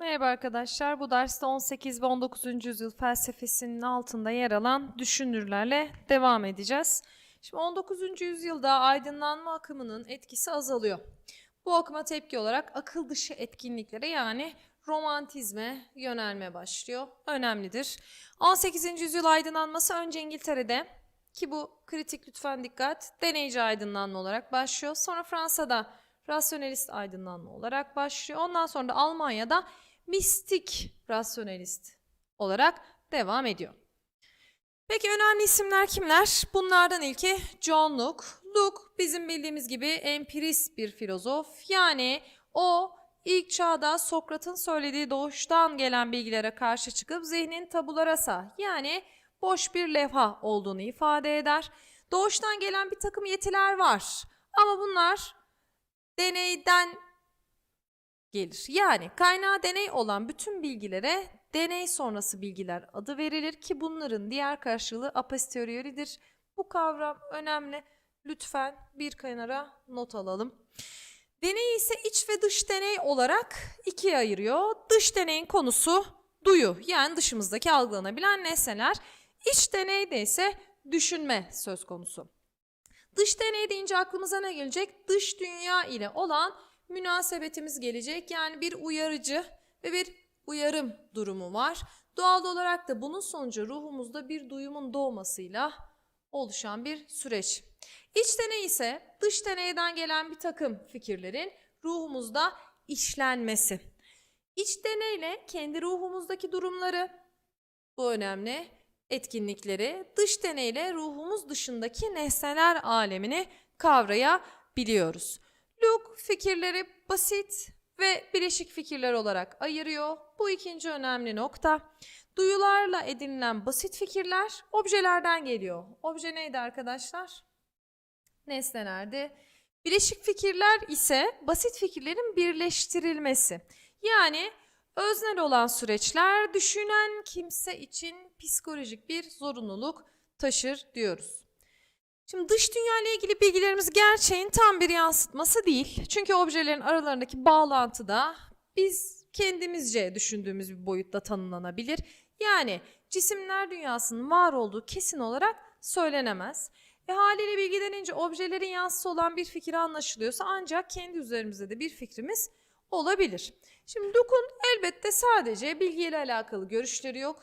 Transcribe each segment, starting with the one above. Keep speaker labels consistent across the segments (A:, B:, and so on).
A: Merhaba arkadaşlar. Bu derste 18 ve 19. yüzyıl felsefesinin altında yer alan düşünürlerle devam edeceğiz. Şimdi 19. yüzyılda aydınlanma akımının etkisi azalıyor. Bu akıma tepki olarak akıl dışı etkinliklere yani romantizme yönelme başlıyor. Önemlidir. 18. yüzyıl aydınlanması önce İngiltere'de ki bu kritik lütfen dikkat deneyici aydınlanma olarak başlıyor. Sonra Fransa'da rasyonelist aydınlanma olarak başlıyor. Ondan sonra da Almanya'da mistik rasyonelist olarak devam ediyor. Peki önemli isimler kimler? Bunlardan ilki John Locke. Locke bizim bildiğimiz gibi empirist bir filozof. Yani o ilk çağda Sokrat'ın söylediği doğuştan gelen bilgilere karşı çıkıp zihnin tabula rasa yani boş bir levha olduğunu ifade eder. Doğuştan gelen bir takım yetiler var ama bunlar deneyden gelir. Yani kaynağı deney olan bütün bilgilere deney sonrası bilgiler adı verilir ki bunların diğer karşılığı a posteriori'dir. Bu kavram önemli. Lütfen bir kenara not alalım. Deneyi ise iç ve dış deney olarak ikiye ayırıyor. Dış deneyin konusu duyu yani dışımızdaki algılanabilen nesneler. İç deneyde ise düşünme söz konusu. Dış deney deyince aklımıza ne gelecek? Dış dünya ile olan münasebetimiz gelecek. Yani bir uyarıcı ve bir uyarım durumu var. Doğal olarak da bunun sonucu ruhumuzda bir duyumun doğmasıyla oluşan bir süreç. İç deney ise dış deneyden gelen bir takım fikirlerin ruhumuzda işlenmesi. İç deneyle kendi ruhumuzdaki durumları, bu önemli, etkinlikleri, dış deneyle ruhumuz dışındaki nesneler alemini kavrayabiliyoruz. Luke fikirleri basit ve bileşik fikirler olarak ayırıyor. Bu ikinci önemli nokta. Duyularla edinilen basit fikirler objelerden geliyor. Obje neydi arkadaşlar? Nesnelerdi. Bileşik fikirler ise basit fikirlerin birleştirilmesi. Yani öznel olan süreçler düşünen kimse için psikolojik bir zorunluluk taşır diyoruz. Şimdi dış dünya ile ilgili bilgilerimiz gerçeğin tam bir yansıtması değil. Çünkü objelerin aralarındaki bağlantı da biz kendimizce düşündüğümüz bir boyutta tanımlanabilir. Yani cisimler dünyasının var olduğu kesin olarak söylenemez. E haliyle bilgi denince objelerin yansısı olan bir fikir anlaşılıyorsa ancak kendi üzerimizde de bir fikrimiz olabilir. Şimdi Luke'un elbette sadece bilgiyle alakalı görüşleri yok.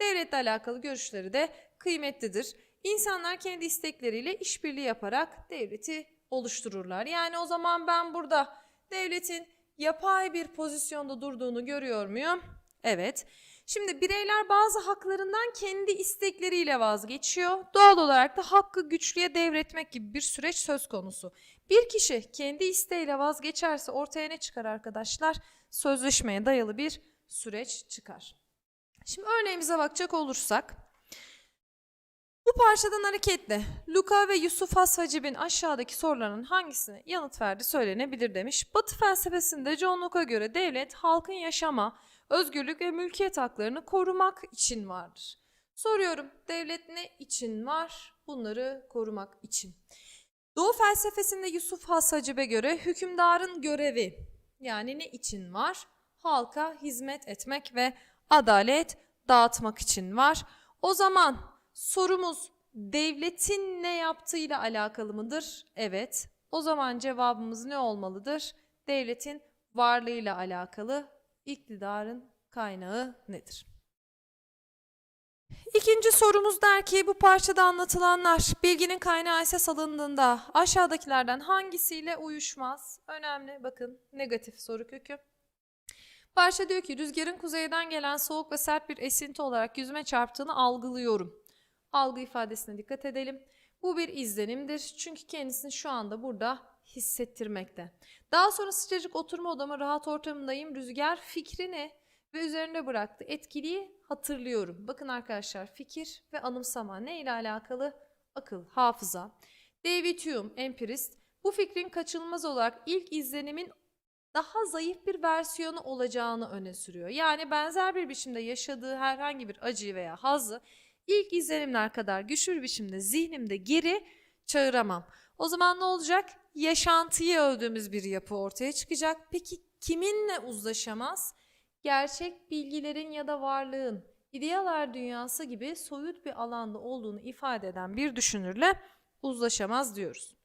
A: Devletle alakalı görüşleri de kıymetlidir. İnsanlar kendi istekleriyle işbirliği yaparak devleti oluştururlar. Yani o zaman ben burada devletin yapay bir pozisyonda durduğunu görüyor muyum? Evet. Şimdi bireyler bazı haklarından kendi istekleriyle vazgeçiyor. Doğal olarak da hakkı güçlüye devretmek gibi bir süreç söz konusu. Bir kişi kendi isteğiyle vazgeçerse ortaya ne çıkar arkadaşlar? Sözleşmeye dayalı bir süreç çıkar. Şimdi örneğimize bakacak olursak bu parçadan hareketle Luka ve Yusuf Has Hacib'in aşağıdaki soruların hangisine yanıt verdi söylenebilir demiş. Batı felsefesinde John Locke'a göre devlet halkın yaşama, özgürlük ve mülkiyet haklarını korumak için vardır. Soruyorum devlet ne için var? Bunları korumak için. Doğu felsefesinde Yusuf Has Hacib'e göre hükümdarın görevi yani ne için var? Halka hizmet etmek ve adalet dağıtmak için var. O zaman sorumuz devletin ne yaptığıyla alakalı mıdır? Evet. O zaman cevabımız ne olmalıdır? Devletin varlığıyla alakalı iktidarın kaynağı nedir? İkinci sorumuz der ki bu parçada anlatılanlar bilginin kaynağı esas alındığında aşağıdakilerden hangisiyle uyuşmaz? Önemli bakın negatif soru kökü. Parça diyor ki rüzgarın kuzeyden gelen soğuk ve sert bir esinti olarak yüzüme çarptığını algılıyorum. Algı ifadesine dikkat edelim. Bu bir izlenimdir çünkü kendisini şu anda burada hissettirmekte. Daha sonra sıcacık oturma odama rahat ortamındayım. Rüzgar fikrini ve üzerinde bıraktığı etkiliyi hatırlıyorum. Bakın arkadaşlar fikir ve anımsama ne ile alakalı? Akıl, hafıza. David Hume, empirist, bu fikrin kaçınılmaz olarak ilk izlenimin daha zayıf bir versiyonu olacağını öne sürüyor. Yani benzer bir biçimde yaşadığı herhangi bir acıyı veya hazzı ilk izlenimler kadar güçlü biçimde zihnimde geri çağıramam. O zaman ne olacak? Yaşantıyı öldüğümüz bir yapı ortaya çıkacak. Peki kiminle uzlaşamaz? gerçek bilgilerin ya da varlığın idealar dünyası gibi soyut bir alanda olduğunu ifade eden bir düşünürle uzlaşamaz diyoruz.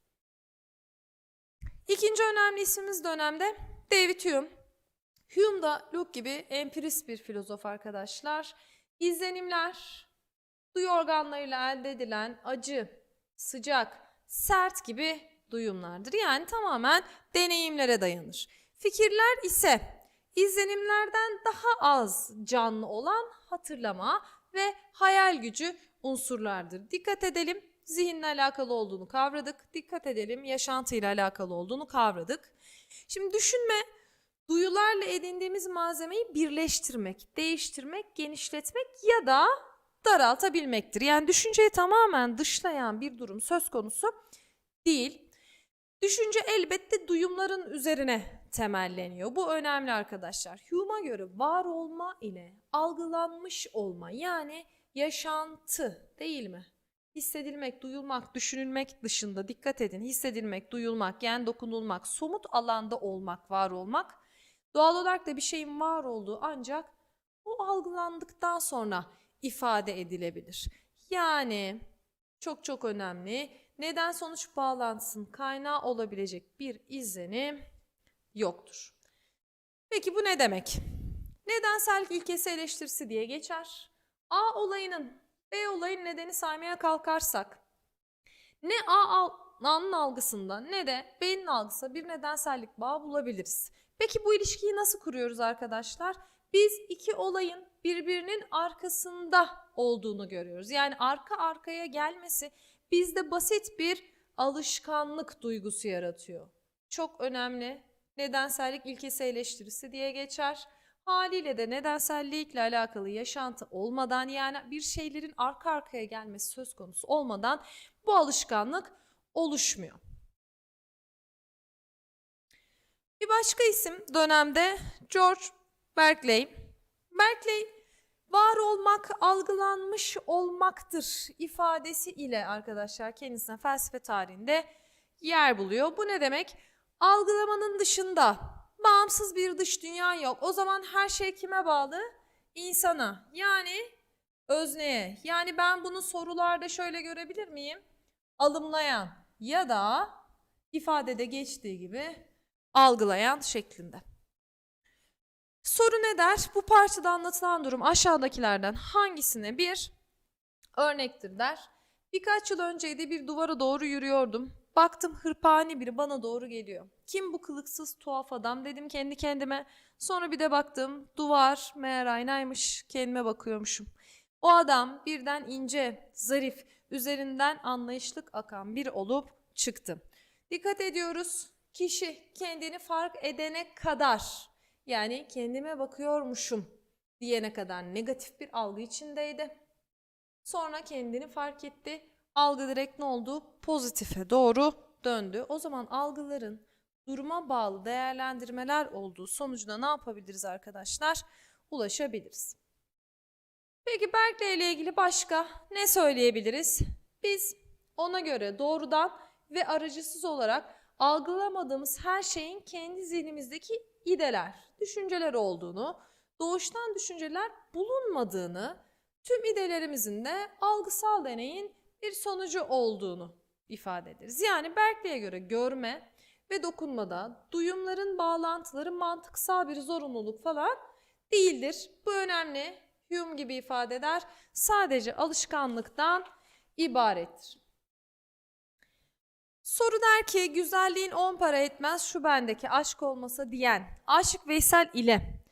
A: İkinci önemli ismimiz dönemde David Hume. Hume da Locke gibi empirist bir filozof arkadaşlar. İzlenimler, duyu organlarıyla elde edilen acı, sıcak, sert gibi duyumlardır. Yani tamamen deneyimlere dayanır. Fikirler ise izlenimlerden daha az canlı olan hatırlama ve hayal gücü unsurlardır. Dikkat edelim zihinle alakalı olduğunu kavradık. Dikkat edelim yaşantıyla alakalı olduğunu kavradık. Şimdi düşünme duyularla edindiğimiz malzemeyi birleştirmek, değiştirmek, genişletmek ya da daraltabilmektir. Yani düşünceyi tamamen dışlayan bir durum söz konusu değil. Düşünce elbette duyumların üzerine temelleniyor. Bu önemli arkadaşlar. Hume'a göre var olma ile algılanmış olma yani yaşantı değil mi? Hissedilmek, duyulmak, düşünülmek dışında dikkat edin. Hissedilmek, duyulmak, yani dokunulmak, somut alanda olmak, var olmak. Doğal olarak da bir şeyin var olduğu ancak o algılandıktan sonra ifade edilebilir. Yani çok çok önemli. Neden sonuç bağlantısının kaynağı olabilecek bir izlenim yoktur. Peki bu ne demek? Nedensellik ilkesi eleştirisi diye geçer. A olayının B olayın nedeni saymaya kalkarsak ne A'nın algısında ne de B'nin algısında bir nedensellik bağı bulabiliriz. Peki bu ilişkiyi nasıl kuruyoruz arkadaşlar? Biz iki olayın birbirinin arkasında olduğunu görüyoruz. Yani arka arkaya gelmesi bizde basit bir alışkanlık duygusu yaratıyor. Çok önemli. Nedensellik ilkesi eleştirisi diye geçer. Haliyle de nedensellikle alakalı yaşantı olmadan yani bir şeylerin arka arkaya gelmesi söz konusu olmadan bu alışkanlık oluşmuyor. Bir başka isim dönemde George Berkeley. Berkeley var olmak algılanmış olmaktır ifadesi ile arkadaşlar kendisine felsefe tarihinde yer buluyor. Bu ne demek? Algılamanın dışında bağımsız bir dış dünya yok. O zaman her şey kime bağlı? İnsana yani özneye. Yani ben bunu sorularda şöyle görebilir miyim? Alımlayan ya da ifadede geçtiği gibi algılayan şeklinde. Soru ne der? Bu parçada anlatılan durum aşağıdakilerden hangisine bir örnektir der. Birkaç yıl önceydi bir duvara doğru yürüyordum. Baktım hırpani biri bana doğru geliyor. Kim bu kılıksız tuhaf adam dedim kendi kendime. Sonra bir de baktım duvar meğer aynaymış kendime bakıyormuşum. O adam birden ince, zarif, üzerinden anlayışlık akan bir olup çıktı. Dikkat ediyoruz. Kişi kendini fark edene kadar yani kendime bakıyormuşum diyene kadar negatif bir algı içindeydi. Sonra kendini fark etti. Algı direkt ne oldu? Pozitife doğru döndü. O zaman algıların duruma bağlı değerlendirmeler olduğu sonucuna ne yapabiliriz arkadaşlar? Ulaşabiliriz. Peki Berkeley ile ilgili başka ne söyleyebiliriz? Biz ona göre doğrudan ve aracısız olarak algılamadığımız her şeyin kendi zihnimizdeki ideler, düşünceler olduğunu, doğuştan düşünceler bulunmadığını, tüm idelerimizin de algısal deneyin bir sonucu olduğunu ifade ederiz. Yani Berkeley'e göre görme ve dokunmada duyumların bağlantıları mantıksal bir zorunluluk falan değildir. Bu önemli. Hume gibi ifade eder. Sadece alışkanlıktan ibarettir. Soru der ki güzelliğin on para etmez şu bendeki aşk olmasa diyen Aşık Veysel ile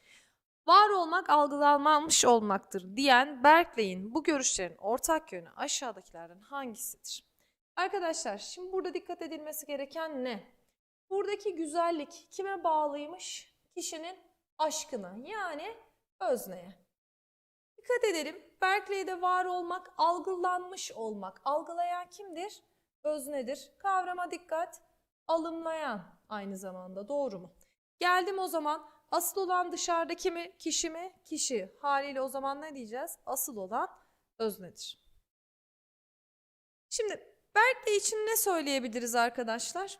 A: var olmak algılanmamış olmaktır diyen Berkeley'in bu görüşlerin ortak yönü aşağıdakilerden hangisidir? Arkadaşlar şimdi burada dikkat edilmesi gereken ne? Buradaki güzellik kime bağlıymış? Kişinin aşkına yani özneye. Dikkat edelim Berkeley'de var olmak, algılanmış olmak. Algılayan kimdir? Öznedir. Kavrama dikkat. Alımlayan aynı zamanda doğru mu? Geldim o zaman asıl olan dışarıdaki mi kişi mi? Kişi. Haliyle o zaman ne diyeceğiz? Asıl olan öznedir. Şimdi Berkeley için ne söyleyebiliriz arkadaşlar?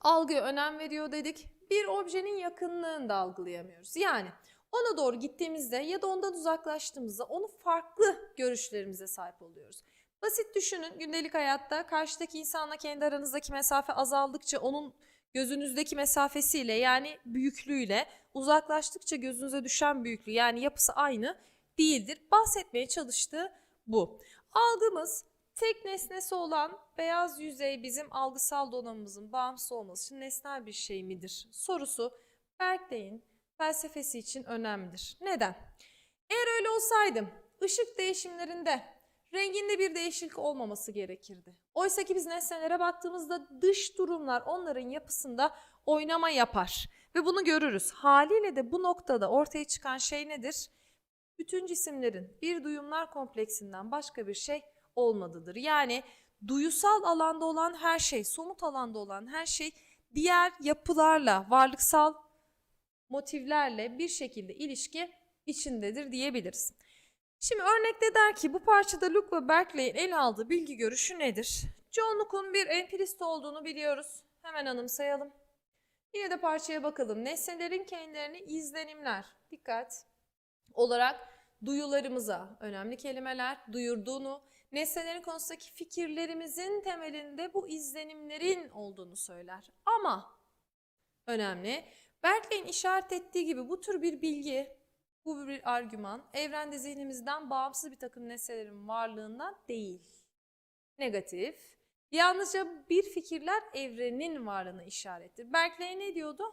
A: Algıya önem veriyor dedik. Bir objenin yakınlığını da algılayamıyoruz. Yani Ona doğru gittiğimizde ya da ondan uzaklaştığımızda onu farklı görüşlerimize sahip oluyoruz. Basit düşünün gündelik hayatta karşıdaki insanla kendi aranızdaki mesafe azaldıkça onun gözünüzdeki mesafesiyle yani büyüklüğüyle uzaklaştıkça gözünüze düşen büyüklüğü yani yapısı aynı değildir. Bahsetmeye çalıştığı bu. Algımız tek nesnesi olan beyaz yüzey bizim algısal donanımımızın bağımsız olması için nesnel bir şey midir? Sorusu Berkeley'in felsefesi için önemlidir. Neden? Eğer öyle olsaydı ışık değişimlerinde renginde bir değişiklik olmaması gerekirdi. Oysa ki biz nesnelere baktığımızda dış durumlar onların yapısında oynama yapar. Ve bunu görürüz. Haliyle de bu noktada ortaya çıkan şey nedir? Bütün cisimlerin bir duyumlar kompleksinden başka bir şey olmadıdır. Yani duyusal alanda olan her şey, somut alanda olan her şey diğer yapılarla, varlıksal motivlerle bir şekilde ilişki içindedir diyebiliriz. Şimdi örnekte der ki bu parçada Luke ve Berkeley'in ele aldığı bilgi görüşü nedir? John Locke'un bir empirist olduğunu biliyoruz. Hemen anımsayalım. Yine de parçaya bakalım. Nesnelerin kendilerini izlenimler, dikkat olarak duyularımıza, önemli kelimeler, duyurduğunu, nesnelerin konusundaki fikirlerimizin temelinde bu izlenimlerin olduğunu söyler. Ama önemli, Berkeley'in işaret ettiği gibi bu tür bir bilgi, bu bir argüman, evrende zihnimizden bağımsız bir takım nesnelerin varlığından değil. Negatif, yalnızca bir fikirler evrenin varlığına işarettir. Berkeley ne diyordu?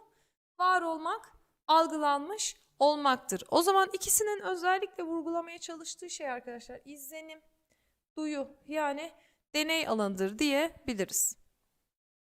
A: Var olmak, algılanmış olmaktır. O zaman ikisinin özellikle vurgulamaya çalıştığı şey arkadaşlar izlenim, duyu yani deney alanıdır diyebiliriz.